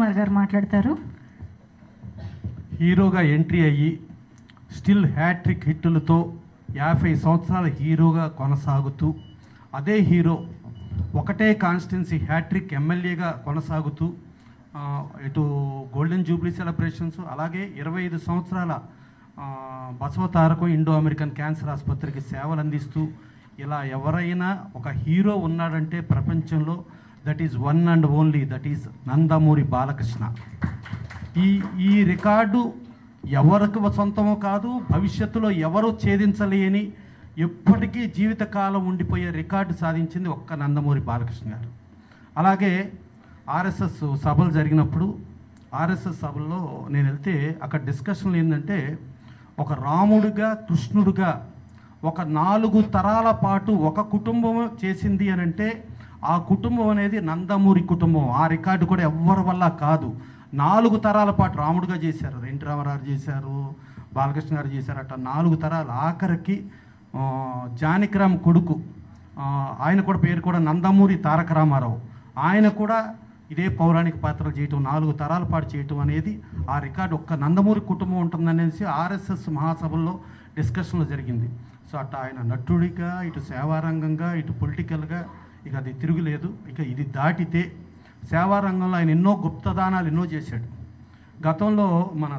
కుమార్ గారు మాట్లాడతారు హీరోగా ఎంట్రీ అయ్యి స్టిల్ హ్యాట్రిక్ హిట్టులతో యాభై సంవత్సరాల హీరోగా కొనసాగుతూ అదే హీరో ఒకటే కాన్స్టిట్యున్సీ హ్యాట్రిక్ ఎమ్మెల్యేగా కొనసాగుతూ ఇటు గోల్డెన్ జూబ్లీ సెలబ్రేషన్స్ అలాగే ఇరవై ఐదు సంవత్సరాల బసవతారకం ఇండో అమెరికన్ క్యాన్సర్ ఆసుపత్రికి సేవలు అందిస్తూ ఇలా ఎవరైనా ఒక హీరో ఉన్నాడంటే ప్రపంచంలో that is one and only that is Nandamuri Balakrishna ఈ ఈ రికార్డు ఎవరికి సొంతమో కాదు భవిష్యత్తులో ఎవరు ఛేదించలేని ఎప్పటికీ జీవితకాలం ఉండిపోయే రికార్డు సాధించింది ఒక్క నందమూరి బాలకృష్ణ గారు అలాగే ఆర్ఎస్ఎస్ సభలు జరిగినప్పుడు ఆర్ఎస్ఎస్ సభల్లో నేను వెళ్తే అక్కడ డిస్కషన్లు ఏంటంటే ఒక రాముడిగా కృష్ణుడిగా ఒక నాలుగు తరాల పాటు ఒక కుటుంబం చేసింది అని అంటే ఆ కుటుంబం అనేది నందమూరి కుటుంబం ఆ రికార్డు కూడా ఎవ్వరి వల్ల కాదు నాలుగు తరాల పాటు రాముడుగా చేశారు ఎన్టీ రామారావు చేశారు బాలకృష్ణ గారు చేశారు అట్లా నాలుగు తరాలు ఆఖరికి జానకిరామ్ కొడుకు ఆయన కూడా పేరు కూడా నందమూరి తారక రామారావు ఆయన కూడా ఇదే పౌరాణిక పాత్రలు చేయటం నాలుగు తరాల పాటు చేయటం అనేది ఆ రికార్డు ఒక్క నందమూరి కుటుంబం ఉంటుందనేసి ఆర్ఎస్ఎస్ మహాసభల్లో డిస్కషన్లో జరిగింది సో అట్లా ఆయన నటుడిగా ఇటు సేవారంగంగా ఇటు పొలిటికల్గా ఇక అది తిరుగులేదు ఇక ఇది దాటితే సేవా రంగంలో ఆయన ఎన్నో గుప్తదానాలు ఎన్నో చేశాడు గతంలో మన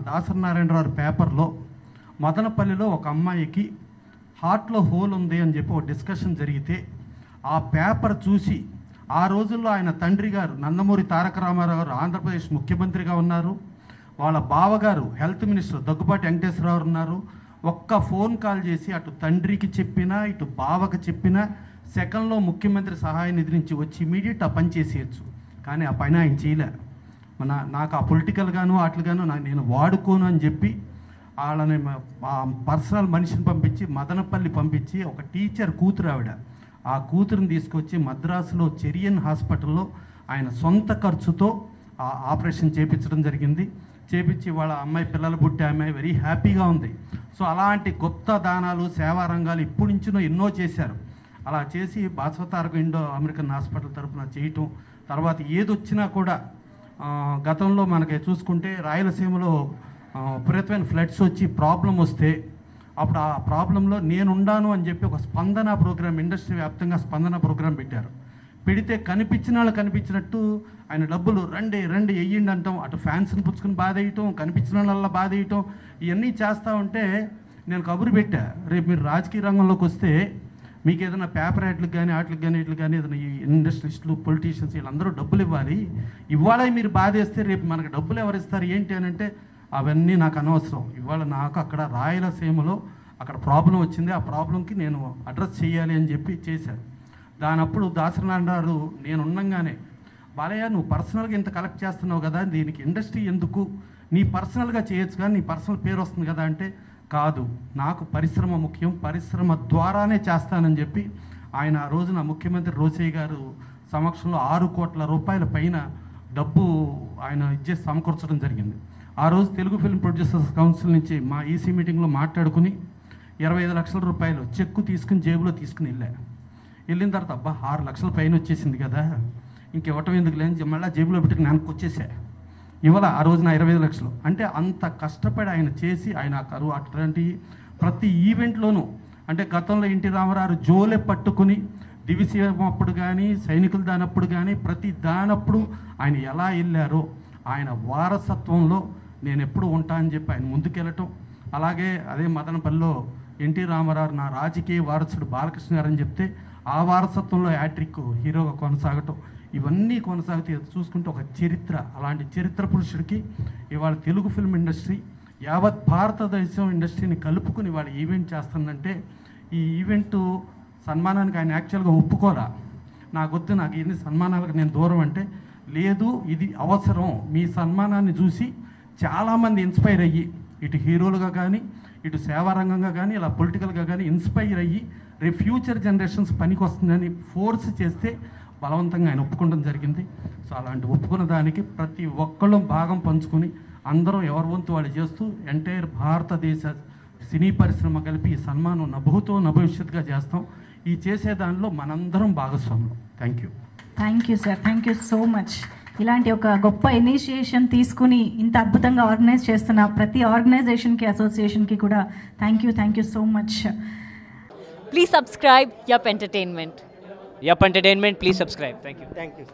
నారాయణరావు పేపర్లో మదనపల్లిలో ఒక అమ్మాయికి హార్ట్లో హోల్ ఉంది అని చెప్పి ఒక డిస్కషన్ జరిగితే ఆ పేపర్ చూసి ఆ రోజుల్లో ఆయన తండ్రి గారు నందమూరి తారక రామారావు గారు ఆంధ్రప్రదేశ్ ముఖ్యమంత్రిగా ఉన్నారు వాళ్ళ బావగారు హెల్త్ మినిస్టర్ దగ్గుపాటి వెంకటేశ్వరరావు ఉన్నారు ఒక్క ఫోన్ కాల్ చేసి అటు తండ్రికి చెప్పినా ఇటు బావకు చెప్పినా సెకండ్లో ముఖ్యమంత్రి సహాయ నిధి నుంచి వచ్చి ఇమీడియట్ ఆ పని చేసేయచ్చు కానీ ఆ పైన ఆయన చేయలే మన నాకు ఆ పొలిటికల్గాను అట్లుగాను నేను వాడుకోను అని చెప్పి వాళ్ళని పర్సనల్ మనిషిని పంపించి మదనపల్లి పంపించి ఒక టీచర్ కూతురు ఆవిడ ఆ కూతురుని తీసుకొచ్చి మద్రాసులో చెరియన్ హాస్పిటల్లో ఆయన సొంత ఖర్చుతో ఆ ఆపరేషన్ చేపించడం జరిగింది చేపించి వాళ్ళ అమ్మాయి పిల్లలు పుట్టే అమ్మాయి వెరీ హ్యాపీగా ఉంది సో అలాంటి గొప్ప దానాలు సేవా రంగాలు ఇప్పటి నుంచినో ఎన్నో చేశారు అలా చేసి బాస్వతారక ఇండో అమెరికన్ హాస్పిటల్ తరఫున చేయటం తర్వాత ఏదొచ్చినా కూడా గతంలో మనకి చూసుకుంటే రాయలసీమలో విపరీతమైన ఫ్లడ్స్ వచ్చి ప్రాబ్లం వస్తే అప్పుడు ఆ ప్రాబ్లంలో నేనుండాను అని చెప్పి ఒక స్పందన ప్రోగ్రామ్ ఇండస్ట్రీ వ్యాప్తంగా స్పందన ప్రోగ్రామ్ పెట్టారు పెడితే కనిపించిన వాళ్ళు కనిపించినట్టు ఆయన డబ్బులు రండి రండి వెయ్యండి అంటాం అటు ఫ్యాన్స్ని పుచ్చుకుని బాధ వేయటం కనిపించిన వాళ్ళ బాధ వేయటం ఇవన్నీ చేస్తూ ఉంటే నేను కబురు పెట్టా రేపు మీరు రాజకీయ రంగంలోకి వస్తే మీకు ఏదైనా పేపర్ యాడ్లకు కానీ వాటికి కానీ వాటికి కానీ ఏదైనా ఇండస్ట్రియలిస్టులు పొలిటీషియన్స్ వీళ్ళందరూ డబ్బులు ఇవ్వాలి ఇవాళ మీరు బాధేస్తే రేపు మనకు డబ్బులు ఎవరు ఇస్తారు ఏంటి అని అంటే అవన్నీ నాకు అనవసరం ఇవాళ నాకు అక్కడ రాయలసీమలో అక్కడ ప్రాబ్లం వచ్చింది ఆ ప్రాబ్లంకి నేను అడ్రస్ చేయాలి అని చెప్పి చేశాను దానప్పుడు దాసనారాయణరావు నేను ఉండంగానే బాలయ్య నువ్వు పర్సనల్గా ఇంత కలెక్ట్ చేస్తున్నావు కదా దీనికి ఇండస్ట్రీ ఎందుకు నీ పర్సనల్గా చేయొచ్చు కానీ నీ పర్సనల్ పేరు వస్తుంది కదా అంటే కాదు నాకు పరిశ్రమ ముఖ్యం పరిశ్రమ ద్వారానే చేస్తానని చెప్పి ఆయన ఆ రోజున ముఖ్యమంత్రి రోసయ్య గారు సమక్షంలో ఆరు కోట్ల రూపాయల పైన డబ్బు ఆయన ఇచ్చే సమకూర్చడం జరిగింది ఆ రోజు తెలుగు ఫిల్మ్ ప్రొడ్యూసర్స్ కౌన్సిల్ నుంచి మా ఈసీ మీటింగ్లో మాట్లాడుకుని ఇరవై ఐదు లక్షల రూపాయలు చెక్కు తీసుకుని జేబులో తీసుకుని వెళ్ళా వెళ్ళిన తర్వాత అబ్బా ఆరు లక్షల పైన వచ్చేసింది కదా ఇంకెవటం ఎందుకు లేని మళ్ళీ జేబులో పెట్టుకుని వెనక్కి ఇవాళ ఆ రోజున ఇరవై ఐదు లక్షలు అంటే అంత కష్టపడి ఆయన చేసి ఆయన కరువు అటువంటి ప్రతి ఈవెంట్లోనూ అంటే గతంలో ఎన్టీ రామరారు జోలే పట్టుకుని దివిసీమప్పుడు అప్పుడు కానీ సైనికులు దానప్పుడు కానీ ప్రతి దానప్పుడు ఆయన ఎలా వెళ్ళారో ఆయన వారసత్వంలో నేను ఎప్పుడు ఉంటా అని చెప్పి ఆయన ముందుకెళ్ళటం అలాగే అదే మదనపల్లిలో ఎన్టీ రామారావు నా రాజకీయ వారసుడు బాలకృష్ణ గారు అని చెప్తే ఆ వారసత్వంలో యాట్రిక్ హీరోగా కొనసాగటం ఇవన్నీ కొనసాగితే చూసుకుంటే ఒక చరిత్ర అలాంటి చరిత్ర పురుషుడికి ఇవాళ తెలుగు ఫిల్మ్ ఇండస్ట్రీ యావత్ భారతదేశం ఇండస్ట్రీని కలుపుకుని వాళ్ళు ఈవెంట్ చేస్తుందంటే ఈ ఈవెంట్ సన్మానానికి ఆయన యాక్చువల్గా ఒప్పుకోరా గుర్తు నాకు ఎన్ని సన్మానాలకు నేను దూరం అంటే లేదు ఇది అవసరం మీ సన్మానాన్ని చూసి చాలామంది ఇన్స్పైర్ అయ్యి ఇటు హీరోలుగా కానీ ఇటు సేవారంగంగా కానీ ఇలా పొలిటికల్గా కానీ ఇన్స్పైర్ అయ్యి రేపు ఫ్యూచర్ జనరేషన్స్ పనికి వస్తుందని ఫోర్స్ చేస్తే బలవంతంగా ఆయన ఒప్పుకోవడం జరిగింది సో అలాంటి ఒప్పుకున్న దానికి ప్రతి ఒక్కళ్ళు భాగం పంచుకొని అందరూ ఎవరి వంతు వాళ్ళు చేస్తూ ఎంటైర్ భారతదేశ సినీ పరిశ్రమ కలిపి ఈ సన్మానం నభూతో నభవిష్యత్తుగా చేస్తాం ఈ చేసే దానిలో మనందరం భాగస్వాములు thank you thank you sir thank you so much ఇలాంటి ఒక గొప్ప ఇనిషియేషన్ తీసుకుని ఇంత అద్భుతంగా ఆర్గనైజ్ చేస్తున్న ప్రతి ఆర్గనైజేషన్కి అసోసియేషన్కి కూడా thank you thank you so much please subscribe Yup Entertainment Yup Entertainment. Please subscribe. Thank you. Thank you.